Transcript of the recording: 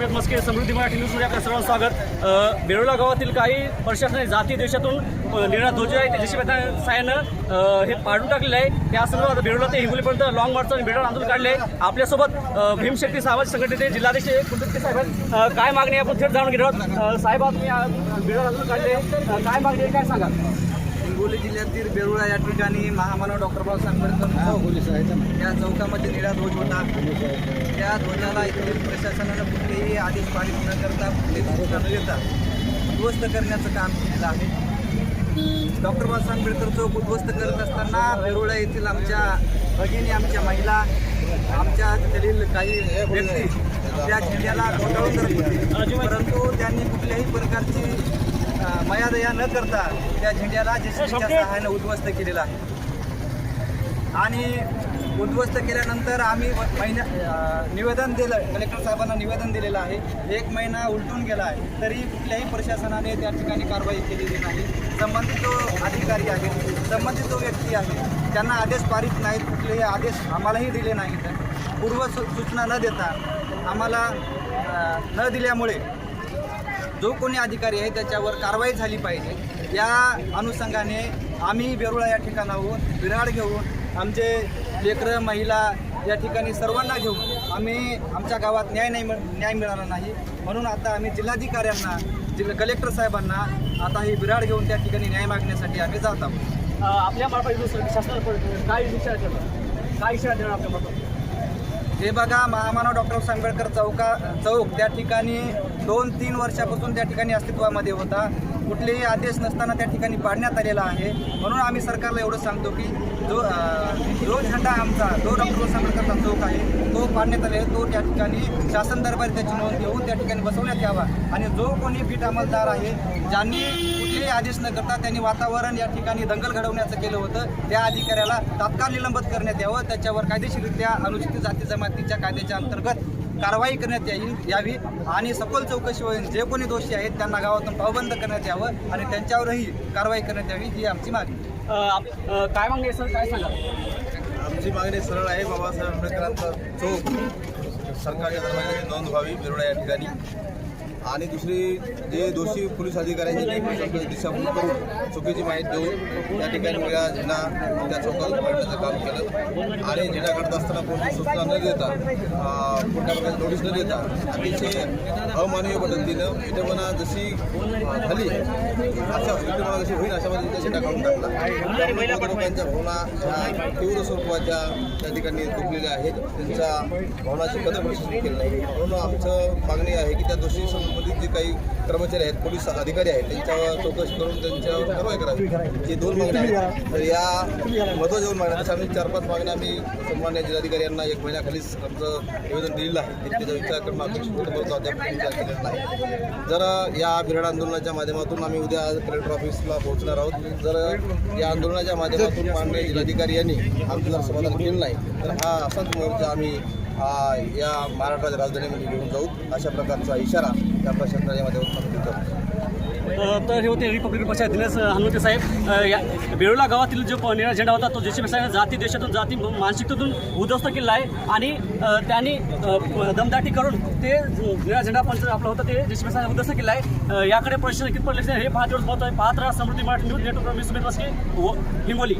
सुमित मस्के समृद्धी मराठी न्यूजमध्ये आपल्या सर्वांचं स्वागत. बेरोला गावातील काही प्रशासनाने जाती देशातून निर्णय निळा ध्वज आहे. त्याच्याशिवाय त्या हे पाडून टाकलेलं आहे. त्या संदर्भात बेरोला ते हिंगोलीपर्यंत लॉंग मार्च आणि बेरोला आंदोलन काढले आहे आपल्यासोबत भीमशक्ती सामाजिक संघटनेचे जिल्हाध्यक्ष कुलदीप साहेब काय मागणी आहे आपण थेट जाणून घेणार साहेब तुम्ही आंदोलन काढले काय मागणी आहे काय सांगा हिंगोली जिल्ह्यातील बेरुळा या ठिकाणी महामानव डॉक्टर बाबासाहेब आंबेडकर या चौकामध्ये निळा ध्वज होता. त्या ध्वजाला इथले प्रशासनानं कुठलेही आदेश पारित न करता न देता उद्ध्वस्त करण्याचं काम केलेलं आहे. डॉक्टर बाबासाहेब आंबेडकर चौक उद्ध्वस्त करत असताना बेरुळा येथील आमच्या भगिनी आमच्या महिला आमच्या तिथलील काही व्यक्ती त्या झेंड्याला करत होते. परंतु त्यांनी कुठल्याही प्रकारची मयादया न करता त्या झेंड्याला जेसीबीच्या सहाय्याने उद्ध्वस्त केलेला आहे. आणि उद्ध्वस्त केल्यानंतर आम्ही महिन्या निवेदन दिलं कलेक्टर साहेबांना निवेदन दिलेलं आहे. एक महिना उलटून गेला आहे तरी कुठल्याही प्रशासनाने त्या ठिकाणी कारवाई केलेली नाही. संबंधित जो अधिकारी आहे संबंधित जो व्यक्ती आहे त्यांना आदेश पारित नाहीत कुठलेही आदेश आम्हालाही दिले नाहीत. पूर्व सूचना न देता आम्हाला न दिल्यामुळे जो कोणी अधिकारी आहे त्याच्यावर कारवाई झाली पाहिजे. या अनुषंगाने आम्ही बेरुळा या ठिकाणाहून विराड घेऊन आमचे लेकरं महिला या ठिकाणी सर्वांना घेऊन आम्ही आमच्या गावात न्याय नाही मिळ- न्याय मिळाला नाही. म्हणून आता आम्ही जिल्हाधिकाऱ्यांना जिल्हा कलेक्टर साहेबांना आता ही विराड घेऊन त्या ठिकाणी न्याय मागण्यासाठी आम्ही जात आहोत. आपल्या मार्फत शासनाला काय इशारा देणार काय इशारा देणार आपल्या मार्फत? हे बघा महामानव डॉक्टर आंबेडकर चौका चौक. त्या ठिकाणी दोन तीन वर्षापासून त्या ठिकाणी अस्तित्वामध्ये होता. कुठलेही आदेश नसताना त्या ठिकाणी पाडण्यात आलेला आहे. म्हणून आम्ही सरकारला एवढं सांगतो की जो जो झेंडा आमचा जो डॉक्टर आंबेडकरचा चौक आहे तो पाडण्यात आलेला आहे, तो त्या ठिकाणी शासन दरबारी त्याची नोंद घेऊन त्या ठिकाणी बसवण्यात यावा. आणि जो कोणी बीट अंमलदार आहे ज्यांनी कुठलेही आदेश न करता त्यांनी वातावरण या ठिकाणी दंगल घडवण्याचं केलं होतं त्या अधिकाऱ्याला तात्काळ निलंबित करण्यात यावं. त्याच्यावर कायदेशीररित्या अनुसूचित जाती जमातीच्या कायद्याच्या अंतर्गत कारवाई करण्यात यावी यावी आणि सखोल चौकशी होईल जे कोणी दोषी आहेत त्यांना गावातून पावबंद करण्यात यावं आणि त्यांच्यावरही कारवाई करण्यात यावी ही आमची मागणी. काय मागणी सर? काय सांगा? आमची मागणी सरळ आहे बाबासाहेब आंबेडकरांचा चौक सरकारच्या दरम्यान नोंद व्हावी बिरोडा या ठिकाणी. आणि दुसरी जे दोषी पोलीस अधिकाऱ्यांची दिशाभूल करून चुकीची माहिती देऊन त्या ठिकाणी वेगळा झेंडा त्या चौकात काढण्याचं काम केलं. आणि झेंडा काढत असताना कोणती सूचना न देता कोणत्या प्रकारची नोटीस न देता अतिशय अमानवीय पद्धतीनं विटंबना जशी झाली अशा विटंबना जशी होईल अशा मध्ये झेंडा काढून टाकला. लोकांच्या भावना ह्या तीव्र स्वरूपाच्या त्या ठिकाणी दुखलेल्या आहेत. त्यांच्या भावनाची कदर केलं नाही. म्हणून आमचं मागणी आहे की त्या दोषी संबंधित जे काही कर्मचारी आहेत पोलीस अधिकारी आहेत त्यांच्यावर चौकशी करून त्यांच्यावर कारवाई करावी. जे दोन मागण्या आहेत. तर या महत्त्वाच्या दोन मागण्या तशा आम्ही चार पाच मागण्या आम्ही सन्मान्य जिल्हाधिकारी यांना एक महिन्याखालीच आमचं निवेदन दिलेलं आहे. त्याचा विचार करून अध्यक्ष करतो विचार केलेला नाही. जर या बिराड आंदोलनाच्या माध्यमातून आम्ही उद्या कलेक्टर ऑफिसला पोहोचणार आहोत. जर या आंदोलनाच्या माध्यमातून माननीय जिल्हाधिकारी यांनी आमचं जर समाधान केलं नाही तर हा असाच मोर्चा आम्ही या महाराष्ट्राच्या राजधानीमध्ये घेऊन जाऊ. अशा प्रकारचा इशारा या प्रशासनाच्या माध्यमातून देतो तर हे होते रिपब्लिकन पक्षाचे दिनेश हनुमते साहेब. या बेरोला गावातील जो निळा झेंडा होता तो जेसीबी साहेब जाती देशातून जाती मानसिकतेतून उद्ध्वस्त केला आहे. आणि त्यांनी दमदाटी करून ते निळा झेंडा पंच आपलं होतं ते जेसीबी साहेब उद्ध्वस्त केला आहे. याकडे प्रश्न कितपत लक्ष हे पाहत पाहत आहे राहा समृद्धी मराठी न्यूज नेटवर्क मी सुमित मस्के हिंगोली.